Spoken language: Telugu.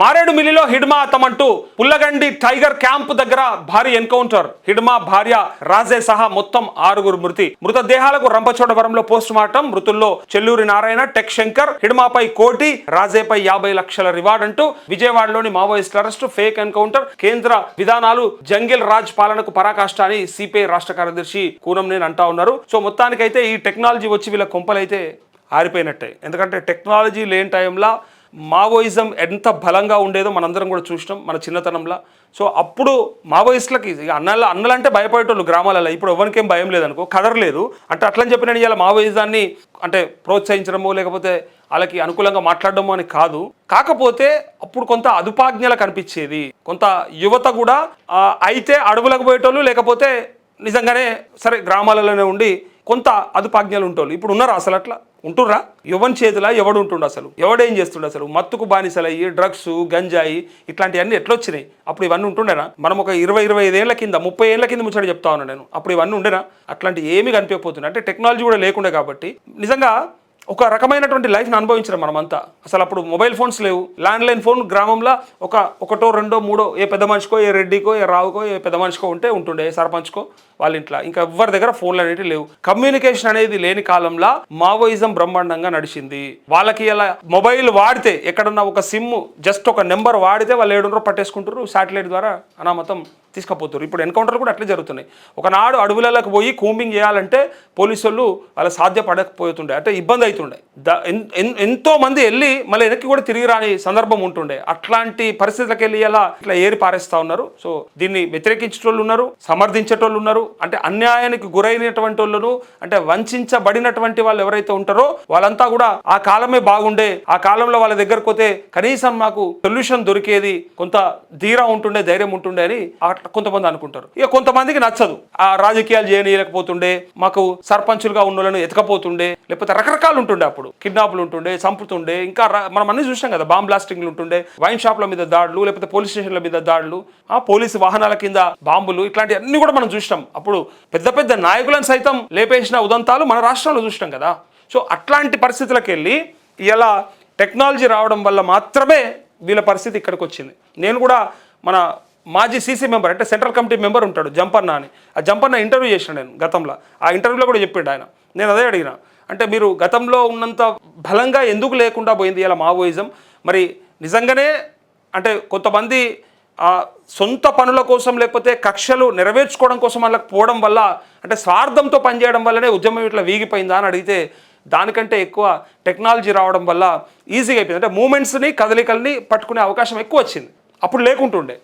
మారేడుమిల్లిలో హిడ్మా అతమంటూ పుల్లగండి టైగర్ క్యాంప్ దగ్గర భారీ ఎన్కౌంటర్. హిడ్మా భార్య రాజే సహా మొత్తం ఆరుగురు మృతి. మృతదేహాలకు రంపచోడవరంలో పోస్ట్ మార్టం మృతుల్లో చెల్లూరి నారాయణ టెక్ శంకర్. హిడ్మాపై కోటి రాజేపై యాభై లక్షల రివార్డ్ అంటూ విజయవాడలోని మావోయిస్టుల అరెస్టు ఫేక్ ఎన్కౌంటర్. కేంద్ర విధానాలు జంగిల్ రాజ్ పాలనకు పరాకాష్ట అని సిపిఐ రాష్ట్ర కార్యదర్శి కూనంనేని అంటా ఉన్నారు. సో మొత్తానికైతే ఈ టెక్నాలజీ వచ్చి వీళ్ళ కొంపలైతే ఆరిపోయినట్టే. ఎందుకంటే టెక్నాలజీ లేని టైంలో మావోయిజం ఎంత బలంగా ఉండేదో మనందరం కూడా చూసినాం మన చిన్నతనంలో. సో అప్పుడు మావోయిస్టులకి అన్నల అన్నలంటే భయపడేటోళ్ళు గ్రామాలలో. ఇప్పుడు ఎవరికేం భయం లేదనుకో కదరలేదు. అంటే అట్లని చెప్పిన ఇలా మావోయిజాన్ని అంటే ప్రోత్సహించడమో లేకపోతే వాళ్ళకి అనుకూలంగా మాట్లాడడమో అని కాదు. కాకపోతే అప్పుడు కొంత అదుపాజ్ఞల కనిపించేది. కొంత యువత కూడా అయితే అడవులకు పోయేటోళ్ళు లేకపోతే నిజంగానే సరే గ్రామాలలోనే ఉండి కొంత అదుపాజ్ఞలు ఉంటారు ఇప్పుడు ఉన్నారా అసలు అట్లా? ఉంటుర్రా? యువన్ చేతిలో? ఎవడు ఉంటుండు అసలు? ఎవడేం చేస్తుండే అసలు? మత్తుకు బానిసలయ్యి డ్రగ్స్ గంజాయి ఇట్లాంటివన్నీ ఎట్లొచ్చినాయి? అప్పుడు ఇవన్నీ ఉంటుండేనా? మనం ఒక ఇరవై ఇరవై ఐదేళ్ళ కింద ముప్పై ఏళ్ళ కింద ముచ్చట చెప్తా ఉన్నాను నేను. అప్పుడు ఇవన్నీ ఉండేనా? అట్లాంటి ఏమీ కనిపించకపోతుంది అంటే టెక్నాలజీ కూడా లేకుండే కాబట్టి. నిజంగా ఒక రకమైనటువంటి లైఫ్ని అనుభవించడం మనమంతా. అసలు అప్పుడు మొబైల్ ఫోన్స్ లేవు. ల్యాండ్ లైన్ ఫోన్ గ్రామంలో ఒక ఒకటో రెండో మూడో ఏ పెద్ద మనిషికో ఏ రెడ్డికో ఏ రావుకో ఏ పెద్ద మనిషికో ఉంటే ఉంటుండే ఏ సర్పంచ్కో వాళ్ళ ఇంట్లో. ఇంకా ఎవరి దగ్గర ఫోన్లు అనేవి లేవు. కమ్యూనికేషన్ అనేది లేని కాలంలో మావోయిజం బ్రహ్మాండంగా నడిచింది. వాళ్ళకి ఇలా మొబైల్ వాడితే ఎక్కడన్నా ఒక సిమ్ జస్ట్ ఒక నెంబర్ వాడితే వాళ్ళు ఏడున్నర పట్టేసుకుంటారు శాటిలైట్ ద్వారా అనామతం తీసుకుపోతారు ఇప్పుడు ఎన్కౌంటర్లు కూడా అట్లే జరుగుతున్నాయి. ఒకనాడు అడవులలోకి పోయి కూంబింగ్ చేయాలంటే పోలీసు వాళ్ళు వాళ్ళ సాధ్యపడకపోతుండే అంటే ఇబ్బంది అవుతుండే ద ఎన్- ఎంతో మంది వెళ్ళి మళ్ళీ వెనక్కి కూడా తిరిగి రాని సందర్భం ఉంటుండే. అట్లాంటి పరిస్థితులకు వెళ్ళి ఇలా ఇట్లా ఏరి పారేస్తా ఉన్నారు. సో దీన్ని వ్యతిరేకించేటోళ్ళు ఉన్నారు సమర్థించేటోళ్ళు ఉన్నారు. అంటే అన్యాయానికి గురైనటువంటి వాళ్ళను అంటే వంచబడినటువంటి వాళ్ళు ఎవరైతే ఉంటారో వాళ్ళంతా కూడా ఆ కాలమే బాగుండే. ఆ కాలంలో వాళ్ళ దగ్గరకు పోతే కనీసం మాకు సొల్యూషన్ దొరికేది కొంత ధీర ఉంటుండే ధైర్యం ఉంటుండే అని అట్లా కొంతమంది అనుకుంటారు. ఇక కొంతమందికి నచ్చదు. ఆ రాజకీయాలు చేయనీయలేకపోతుండే మాకు సర్పంచులుగా ఉన్న వాళ్ళని ఎతకపోతుండే లేకపోతే రకరకాలు ఉంటుండే అప్పుడు. కిడ్నాప్లు ఉంటుండే చంపుతుండే ఇంకా మనం అన్ని చూసాం కదా బాంబ్ బ్లాస్టింగ్లు ఉంటుండే వైన్ షాప్ల మీద దాడులు లేకపోతే పోలీస్ స్టేషన్ల మీద దాడులు ఆ పోలీసు వాహనాల కింద బాంబులు ఇట్లాంటి అన్ని కూడా మనం చూసినాం. అప్పుడు పెద్ద పెద్ద నాయకులను సైతం లేపేసిన ఉదంతాలు మన రాష్ట్రంలో చూసినాం కదా. సో అట్లాంటి పరిస్థితులకు వెళ్ళి ఇలా టెక్నాలజీ రావడం వల్ల మాత్రమే వీళ్ళ పరిస్థితి ఇక్కడికి వచ్చింది నేను కూడా మన మాజీ సీసీ మెంబర్ అంటే సెంట్రల్ కమిటీ మెంబర్ ఉంటాడు జంపన్న అని. ఆ జంపన్న ఇంటర్వ్యూ చేసిన నేను గతంలో. ఆ ఇంటర్వ్యూలో కూడా చెప్పిండు ఆయన. నేను అదే అడిగిన. అంటే మీరు గతంలో ఉన్నంత బలంగా ఎందుకు లేకుండా పోయింది ఇలా మావోయిజం? మరి నిజంగానే అంటే కొంతమంది ఆ సొంత పనుల కోసం లేకపోతే కక్షలు నెరవేర్చుకోవడం కోసం వాళ్ళకి పోవడం వల్ల అంటే స్వార్థంతో పనిచేయడం వల్లనే ఉద్యమం ఇట్లా వీగిపోయిందా అని అడిగితే దానికంటే ఎక్కువ టెక్నాలజీ రావడం వల్ల ఈజీగా అయిపోయింది. అంటే మూమెంట్స్ని కదలికల్ని పట్టుకునే అవకాశం ఎక్కువ వచ్చింది. అప్పుడు లేకుంటుండే.